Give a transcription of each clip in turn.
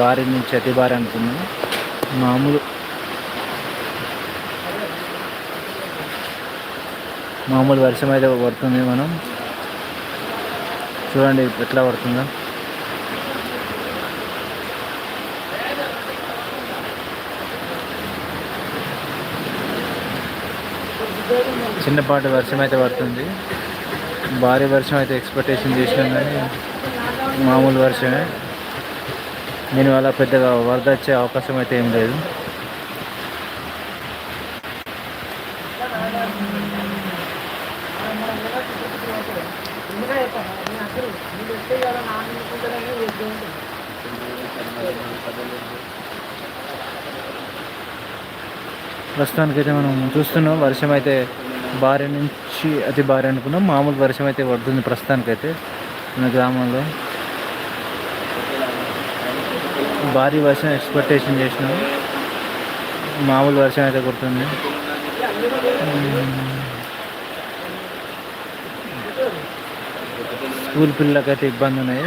భారీ నుంచి అతి భారీ అనుకున్నాం మామూలు. మామూలు వర్షం అయితే పడుతుంది మనం. చూడండి ఎట్లా పడుతుందో. చిన్నపాటి వర్షం అయితే పడుతుంది. భారీ వర్షం అయితే ఎక్స్పెక్టేషన్ చేసినాం కానీ మామూలు వర్షమే. దీనివల్ల పెద్దగా వరద వచ్చే అవకాశం అయితే ఏం లేదు. ప్రస్తుతానికైతే మనం చూస్తున్నాం వర్షం అయితే భారీ నుంచి అతి భారీ అనుకున్నాం. మామూలు వర్షం అయితే పడుతుంది ప్రస్తుతానికైతే మన గ్రామంలో. భారీ వర్షం ఎక్స్పెక్టేషన్ చేసినాం. మామూలు వర్షం అయితే కొడుతుంది స్కూల్ పిల్లలకైతే ఇబ్బంది ఉన్నాయి.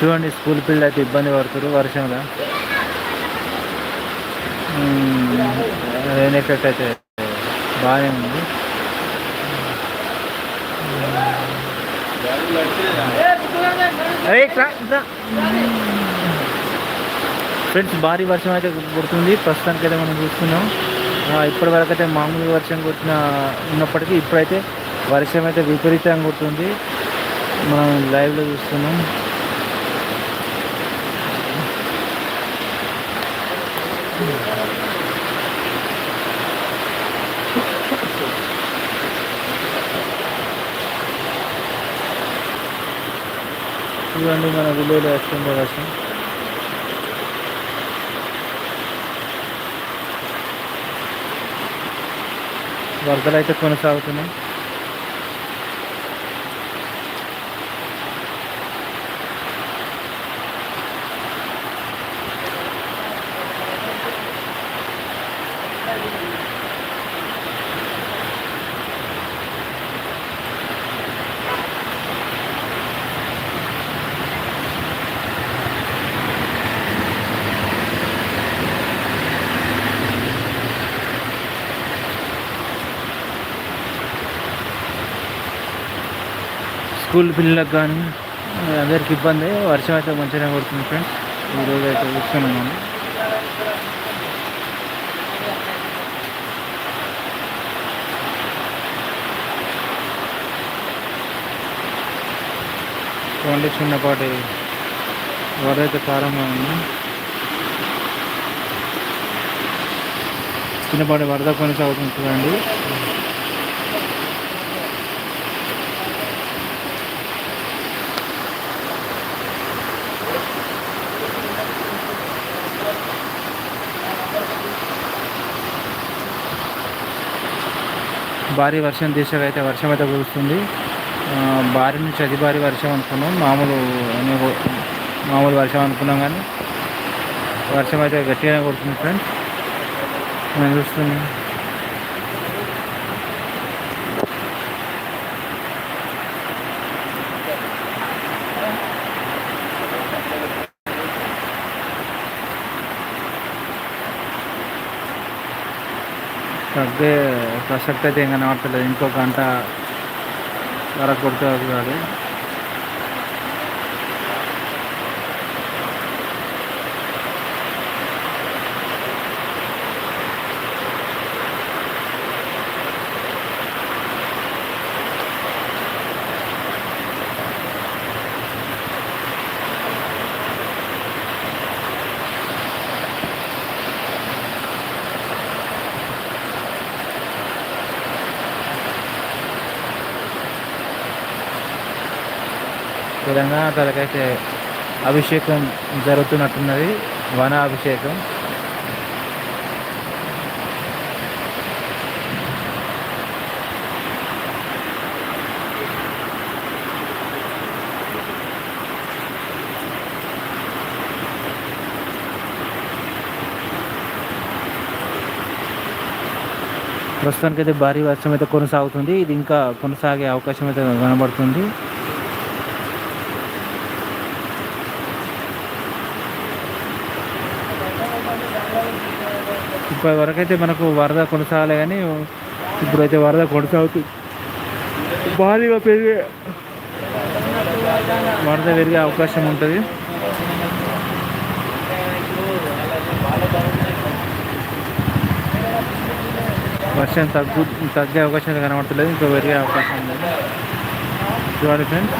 చూడండి స్కూల్ పిల్లలు అయితే ఇబ్బంది పడుతున్నారు వర్షంలో. రెయిన్ ఎఫెక్ట్ అయితే బాగానే ఉంది. ఫ్రెండ్స్ భారీ వర్షం అయితే కుడుతుంది ప్రస్తుతానికి అయితే మనం చూస్తున్నాం. ఇప్పటి వరకు అయితే మామూలు వర్షం కొట్టిన ఉన్నప్పటికీ ఇప్పుడైతే వర్షం అయితే విపరీతంగా కొడుతుంది. మనం లైవ్లో చూస్తున్నాం. చూడండి మన విలేజ్లో వస్తుంది వర్షం వరదలు అయితే కొనసాగుతున్నాయి స్కూల్ పిల్లలకు కానీ అందరికి ఇబ్బంది. వర్షం అయితే మంచిగానే పడుతుంది ఫ్రెండ్స్. ఈరోజు అయితే చూస్తున్నాం చూడండి చిన్నపాటి వరద అయితే ప్రారంభమైంది చిన్నపాటి వరద కొనసాగుతుంది చూడండి. భారీ వర్షం దిశగా అయితే వర్షం అయితే కురుస్తుంది భారీ నుంచి అతి భారీ వర్షం అనుకున్నాం. మామూలు మామూలు వర్షం అనుకున్నాం కానీ వర్షం అయితే గట్టిగానే కొడుతుంది ఫ్రెండ్స్. మనం చూస్తున్నాం తగ్గే ప్రసక్తి అయితే ఏం కనబడతలేదు ఇంకో గంట వరకు కొడుతుంది తెలంగాణ తలకైతే అభిషేకం జరుగుతున్నట్టున్నది వన అభిషేకం ప్రస్తుతానికి అయితే భారీ వర్షం అయితే కొనసాగుతుంది. ఇది ఇంకా కొనసాగే అవకాశం అయితే కనబడుతుంది. ఇప్పటి వరకు అయితే మనకు వరద కొనసాగాలి కానీ ఇప్పుడైతే వరద కొనసాగుతుంది భారీగా పెరిగే వరద పెరిగే అవకాశం ఉంటుంది. వర్షం తగ్గు తగ్గే అవకాశం కనబడతలేదు. ఇంకా పెరిగే అవకాశం ఉంది. చూడండి ఫ్రెండ్స్.